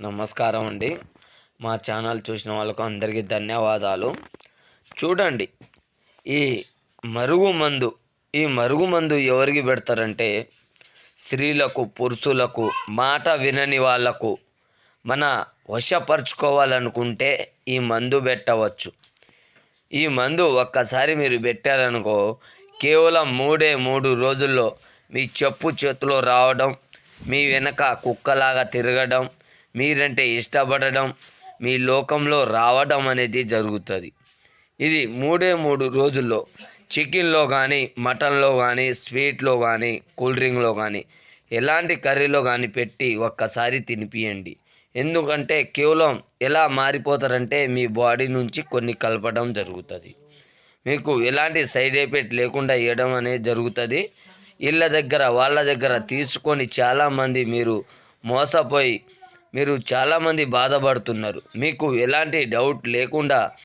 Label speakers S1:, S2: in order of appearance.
S1: నమస్కారం అండి. మా ఛానల్ చూసిన వాళ్ళకు అందరికీ ధన్యవాదాలు. చూడండి ఈ మరుగు మందు ఈ మరుగు మందు ఎవరికి పెడతారంటే స్త్రీలకు పురుషులకు మాట వినని వాళ్ళకు మన వశపరుచుకోవాలనుకుంటే ఈ మందు పెట్టవచ్చు. ఈ మందు ఒక్కసారి మీరు పెట్టారనుకో కేవలం మూడే మూడు రోజుల్లో మీ చెప్పు చేతిలో రావడం మీ వెనక కుక్కలాగా తిరగడం మీరంటే ఇష్టపడడం మీ లోకంలో రావడం అనేది జరుగుతుంది. ఇది మూడే మూడు రోజుల్లో చికెన్లో కానీ మటన్లో కానీ స్వీట్లో కానీ కూల్ డ్రింక్లో కానీ ఎలాంటి కర్రీలో కానీ పెట్టి ఒక్కసారి తినిపియండి. ఎందుకంటే కేవలం ఎలా మారిపోతారంటే మీ బాడీ నుంచి కొన్ని కలపడం జరుగుతుంది. మీకు ఎలాంటి సైడ్ ఎఫెక్ట్ లేకుండా ఇవ్వడం అనేది జరుగుతుంది. ఇళ్ళ దగ్గర వాళ్ళ దగ్గర తీసుకొని చాలామంది మీరు మోసపోయి మీరు చాలామంది బాధపడుతున్నారు. మీకు ఎలాంటి డౌట్ లేకుండా